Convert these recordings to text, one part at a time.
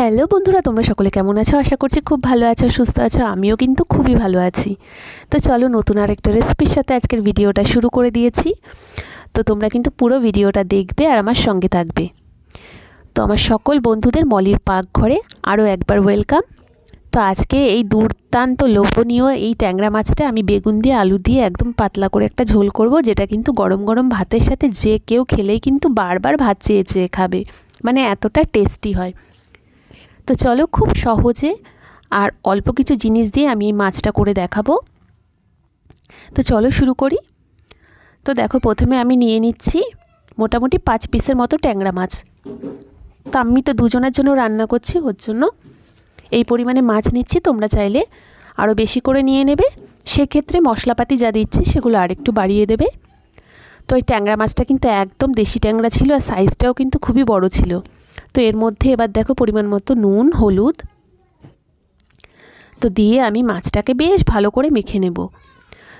Hello বন্ধুরা, তোমরা সকলে কেমন আছো? আশা করছি খুব ভালো আছো, সুস্থ আছো, আমিও কিন্তু খুবই ভালো আছি। তো চলো নতুন আরেকটা রেসিপির সাথে আজকের ভিডিওটা শুরু করে দিয়েছি। তো তোমরা কিন্তু পুরো ভিডিওটা দেখবে আর আমার সঙ্গে থাকবে। তো আমার সকল বন্ধুদের মলির পাকঘরে আরও একবার ওয়েলকাম তো আজকে এই দুর্দান্ত লোভনীয় এই ট্যাংরা মাছটা আমি বেগুন দিয়ে, আলু দিয়ে একদম পাতলা করে একটা ঝোল করব, যেটা কিন্তু গরম গরম ভাতের সাথে যে কেউ খেলেই কিন্তু বারবার ভাত চেয়ে চেয়ে খাবে। মানে এতটা টেস্টি হয়। তো চলো খুব সহজে আর অল্প কিছু জিনিস দিয়ে আমি এই মাছটা করে দেখাবো। তো চলো শুরু করি। তো দেখো প্রথমে আমি নিয়ে নিচ্ছি মোটামুটি পাঁচ পিসের মতো ট্যাংরা মাছ। তো আমি তো দুজনের জন্য রান্না করছি, ওর জন্য। এই পরিমাণে মাছ নিচ্ছি, তোমরা চাইলে আরও বেশি করে নিয়ে নেবে। সেক্ষেত্রে মশলাপাতি যা দিচ্ছি সেগুলো আরেকটু বাড়িয়ে দেবে। তো এই ট্যাংরা মাছটা কিন্তু একদম দেশি ট্যাংরা ছিল আর সাইজটাও কিন্তু খুবই বড় ছিল। তো এর মধ্যে এবার দেখো পরিমাণ মতো নুন, হলুদ। তো দিয়ে আমি মাছটাকে বেশ ভালো করে মেখে নেব।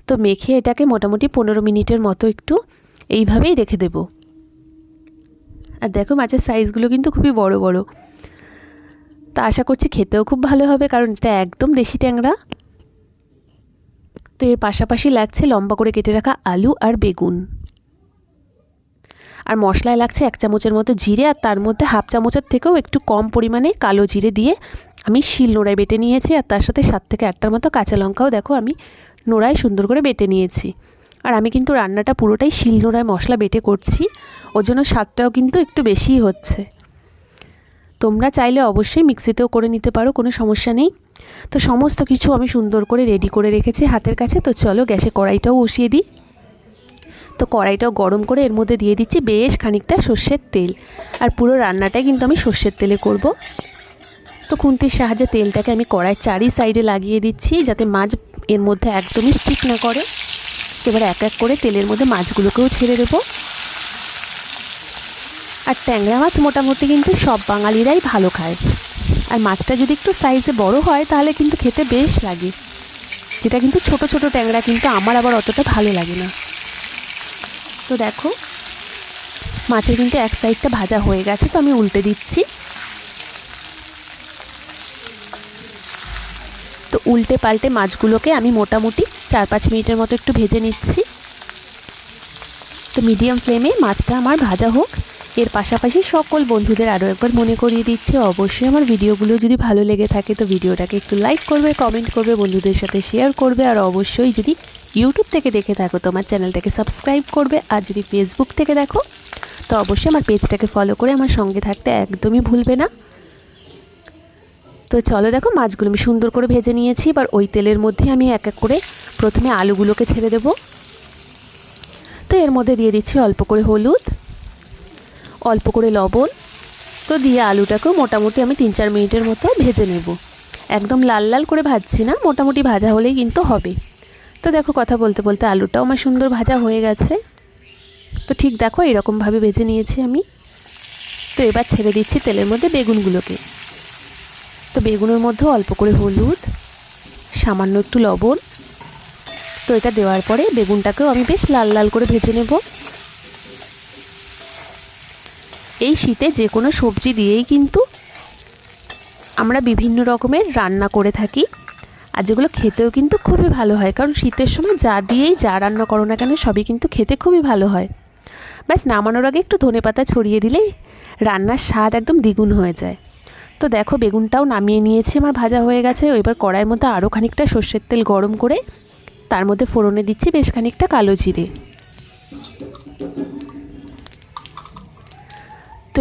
তো মেখে এটাকে মোটামুটি পনেরো মিনিটের মতো একটু এইভাবেই রেখে দেব। আর দেখো মাছের সাইজগুলো কিন্তু খুবই বড় বড়। তা আশা করছি খেতেও খুব ভালো হবে, কারণ এটা একদম দেশি ট্যাংরা। তো এর পাশাপাশি লাগছে লম্বা করে কেটে রাখা আলু আর বেগুন। আর মশলায় লাগছে এক চামচের মতো জিরে আর তার মধ্যে হাফ চামচের থেকেও একটু কম পরিমাণে কালো জিরে দিয়ে আমি শিল নোড়ায় বেটে নিয়েছি আর তার সাথে সাত থেকে আটটার মতো কাঁচা লঙ্কাও দেখো আমি নোড়ায় সুন্দর করে বেটে নিয়েছি। আর আমি কিন্তু রান্নাটা পুরোটাই শিল নোড়ায় মশলা বেটে করছি, ওর জন্য স্বাদটাও কিন্তু একটু বেশিই হচ্ছে। তোমরা চাইলে অবশ্যই মিক্সিতেও করে নিতে পারো, কোনো সমস্যা নেই। তো সমস্ত কিছু আমি সুন্দর করে রেডি করে রেখেছি হাতের কাছে, তো চলো গ্যাসে কড়াইটাও বসিয়ে দিই। তো কড়াইটাও গরম করে এর মধ্যে দিয়ে দিচ্ছি বেশ খানিকটা সর্ষের তেল। আর পুরো রান্নাটাই কিন্তু আমি সর্ষের তেলে করব। তো খুন্তির সাহায্যে তেলটাকে আমি কড়াইয়ের চারি সাইডে লাগিয়ে দিচ্ছি যাতে মাছ এর মধ্যে একদমই স্টিক না করে। এবার এক এক করে তেলের মধ্যে মাছগুলোকেও ছেড়ে দেবো। আর ট্যাংরা মাছ মোটামুটি কিন্তু সব বাঙালিরাই ভালো খায়। আর মাছটা যদি একটু সাইজে বড় হয় তাহলে কিন্তু খেতে বেশ লাগে। যেটা কিন্তু ছোট ছোট ট্যাংরা কিন্তু আমার আবার অতটা ভালো লাগে না। তো দেখো, মাছের কিন্তু এক সাইডটা ভাজা হয়ে গেছে, তো আমি উল্টে দিচ্ছি। তো উল্টে পাল্টে মাছগুলোকে আমি মোটামুটি চার পাঁচ মিনিটের মতো একটু ভেজে নিচ্ছি। তো মিডিয়াম ফ্লেমে মাছটা আমার ভাজা হোক। এর পাশাপাশি সকল বন্ধুদের আরও একবার মনে করিয়ে দিচ্ছি, অবশ্যই আমার ভিডিওগুলো যদি ভালো লেগে থাকে তো ভিডিওটাকে একটু লাইক করবে কমেন্ট করবে, বন্ধুদের সাথে শেয়ার করবে আর অবশ্যই যদি ইউটিউব থেকে দেখে থাকো তো আমার চ্যানেলটাকে সাবস্ক্রাইব করবে আর যদি ফেসবুক থেকে দেখো তো অবশ্যই আমার পেজটাকে ফলো করে আমার সঙ্গে থাকতে একদমই ভুলবে না। তো চলো দেখো, মাছগুলো আমি সুন্দর করে ভেজে নিয়েছি, এবার ওই তেলের মধ্যে আমি এক এক করে প্রথমে আলুগুলোকে ছেড়ে দেব। তো এর মধ্যে দিয়ে দিচ্ছি অল্প করে হলুদ। অল্প করে লবণ। তো দিয়ে আলুটাকেও মোটামুটি আমি তিন চার মিনিটের মতো ভেজে নেব। একদম লাল লাল করে ভাজছি না, মোটামুটি ভাজা হলেই কিন্তু হবে। তো দেখো কথা বলতে বলতে আলুটাও আমার সুন্দর ভাজা হয়ে গেছে। তো ঠিক দেখো এরকমভাবে ভেজে নিয়েছি আমি। তো এবার ছেড়ে দিচ্ছি তেলের মধ্যে বেগুনগুলোকে। তো বেগুনের মধ্যে অল্প করে হলুদ, সামান্য একটু লবণ। তো এটা দেওয়ার পরে বেগুনটাকেও আমি বেশ লাল লাল করে ভেজে নেব। এই শীতে যে কোনো সবজি দিয়েই কিন্তু আমরা বিভিন্ন রকমের রান্না করে থাকি। আর যেগুলো খেতেও কিন্তু খুবই ভালো হয়। কারণ শীতের সময় যা দিয়েই যা রান্না করো না কেন, সবই কিন্তু খেতে খুবই ভালো হয়। ব্যাস, নামানোর আগে একটু ধনে পাতা ছড়িয়ে দিলেই রান্নার স্বাদ একদম দ্বিগুণ হয়ে যায়। তো দেখো, বেগুনটাও নামিয়ে নিয়েছি, আমার ভাজা হয়ে গেছে। এবার কড়াইয়ের মধ্যে আরও খানিকটা সর্ষের তেল গরম করে তার মধ্যে ফোড়নে দিচ্ছি বেশ খানিকটা কালো জিরে।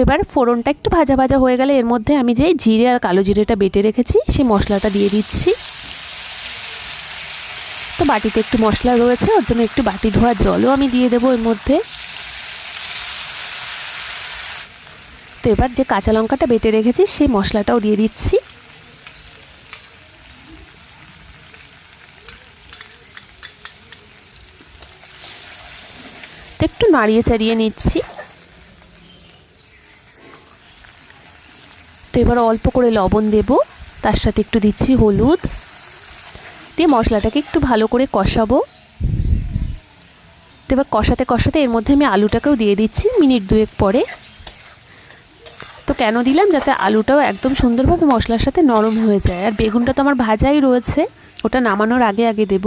এবার ফোড়নটা একটু ভাজা ভাজা হয়ে গেলে এর মধ্যে আমি যে জিরে আর কালো জিরেটা বেটে রেখেছি, সেই মশলাটা দিয়ে দিচ্ছি। তো বাটিতে একটু মশলা রয়েছে, ওর জন্য একটু বাটি ধোয়া জলও আমি দিয়ে দেবো এর মধ্যে। তো এবার যে কাঁচা লঙ্কাটা বেটে রেখেছি, সেই মশলাটাও দিয়ে দিচ্ছি। একটু নাড়িয়ে চাড়িয়ে নিচ্ছি। এবার অল্প করে লবণ দেব। তার সাথে একটু দিচ্ছি হলুদ। দিয়ে মশলাটাকে একটু ভালো করে কষাবো। তো এবার কষাতে কষাতে এর মধ্যে আমি আলুটাকেও দিয়ে দিচ্ছি মিনিট দুয়েক পরে। তো কেন দিলাম? যাতে আলুটাও একদম সুন্দরভাবে মশলার সাথে নরম হয়ে যায়। আর বেগুনটা তো আমার ভাজাই রয়েছে। ওটা নামানোর আগে আগে দেব।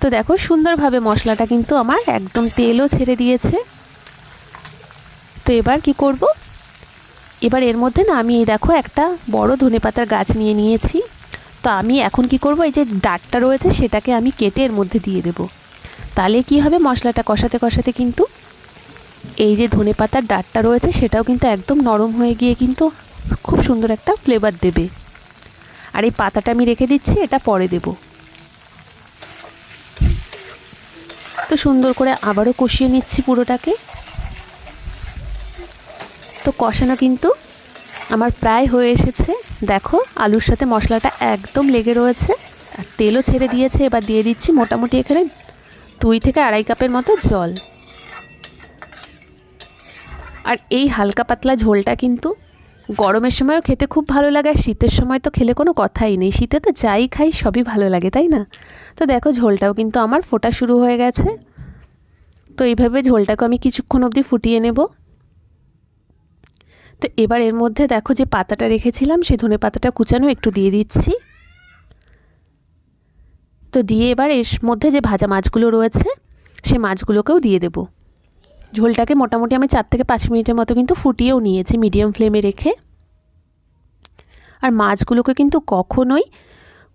তো দেখো সুন্দরভাবে মশলাটা কিন্তু আমার একদম তেলও ছেড়ে দিয়েছে। তো এবার কি করব? এবার এর মধ্যে না আমি এই দেখো, একটা বড় ধনেপাতার গাছ নিয়ে নিয়েছি। তো আমি এখন কি করব, এই যে ডাটটা রয়েছে সেটাকে আমি কেটে এর মধ্যে দিয়ে দেব। তাহলে কি হবে, মশলাটা কষাতে কষাতে কিন্তু এই যে ধনে পাতার ডাটটা রয়েছে সেটাও কিন্তু একদম নরম হয়ে গিয়ে কিন্তু খুব সুন্দর একটা ফ্লেভার দেবে। আর এই পাতাটা আমি রেখে দিচ্ছি, এটা পরে দেব। তো সুন্দর করে আবারও কষিয়ে নিচ্ছি পুরোটাকে। তো কষানো কিন্তু আমার প্রায় হয়ে এসেছে। দেখো, আলুর সাথে মশলাটা একদম লেগে রয়েছে। আর তেলও ছেড়ে দিয়েছে, এবার দিয়ে দিচ্ছি মোটামুটি এখানে দুই থেকে আড়াই কাপের মতো জল। আর এই হালকা পাতলা ঝোলটা কিন্তু গরমের সময়ও খেতে খুব ভালো লাগে, আর শীতের সময় তো খেলে কোনো কথাই নেই। শীতে তো যাই খাই, সবই ভালো লাগে, তাই না? তো দেখো, ঝোলটাও কিন্তু আমার ফোটা শুরু হয়ে গেছে। তো এইভাবে ঝোলটাকে আমি কিছুক্ষণ অবধি ফুটিয়ে নেব। তো এবার এর মধ্যে দেখো যে পাতাটা রেখেছিলাম, সে ধনে পাতাটা কুচানো একটু দিয়ে দিচ্ছি। তো দিয়ে এবার এর মধ্যে যে ভাজা মাছগুলো রয়েছে, সে মাছগুলোকেও দিয়ে দেবো। ঝোলটাকে মোটামুটি আমি চার থেকে পাঁচ মিনিটের মতো কিন্তু ফুটিয়েও নিয়েছি মিডিয়াম ফ্লেমে রেখে। আর মাছগুলোকে কিন্তু কখনোই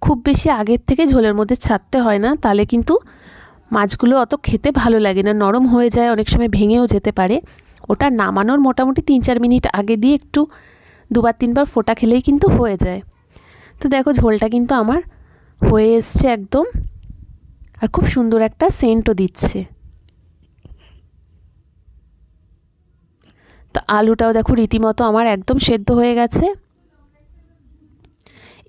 খুব বেশি আগের থেকে ঝোলের মধ্যে ছাড়তে হয় না, তাহলে কিন্তু মাছগুলো অত খেতে ভালো লাগে না, নরম হয়ে যায়, অনেক সময় ভেঙেও যেতে পারে। ওটা নামানোর মোটামুটি তিন চার মিনিট আগে দিয়ে একটু দুবার তিনবার ফোটা খেলেই কিন্তু হয়ে যায়। তো দেখো ঝোলটা কিন্তু আমার হয়ে এসছে একদম। আর খুব সুন্দর একটা সেন্টও দিচ্ছে। তো আলুটাও দেখো রীতিমতো আমার একদম সেদ্ধ হয়ে গেছে।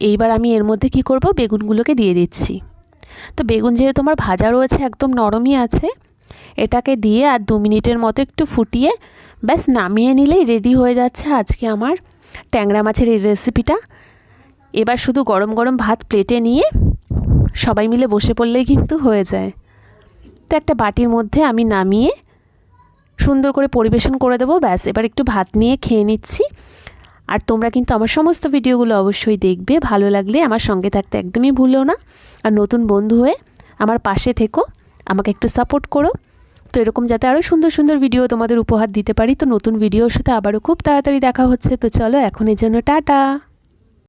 এইবার আমি এর মধ্যে কি করব? বেগুনগুলোকে দিয়ে দিচ্ছি। তো বেগুন যেহেতু আমার ভাজা রয়েছে, একদম নরমই আছে এটাকে দিয়ে আর দু মিনিটের মতো একটু ফুটিয়ে ব্যাস নামিয়ে নিলেই রেডি হয়ে যাচ্ছে আজকে আমার ট্যাংরা মাছের এই রেসিপিটা এবার শুধু গরম গরম ভাত প্লেটে নিয়ে সবাই মিলে বসে পড়লেই কিন্তু হয়ে যায়। তো একটা বাটির মধ্যে আমি নামিয়ে সুন্দর করে পরিবেশন করে দেবো, ব্যাস। এবার একটু ভাত নিয়ে খেয়ে নিচ্ছি। আর তোমরা কিন্তু আমার সমস্ত ভিডিওগুলো অবশ্যই দেখবে, ভালো লাগলে আমার সঙ্গে থাকতে একদমই ভুলো না। আর নতুন বন্ধু হয়ে আমার পাশে থেকো। আমাকে একটু সাপোর্ট করো। তো এরকম যাতে আরও সুন্দর সুন্দর ভিডিও তোমাদের উপহার দিতে পারি। তো নতুন ভিডিওর সাথে আবারও খুব তাড়াতাড়ি দেখা হচ্ছে। তো চলো এখন এর জন্য টাটা।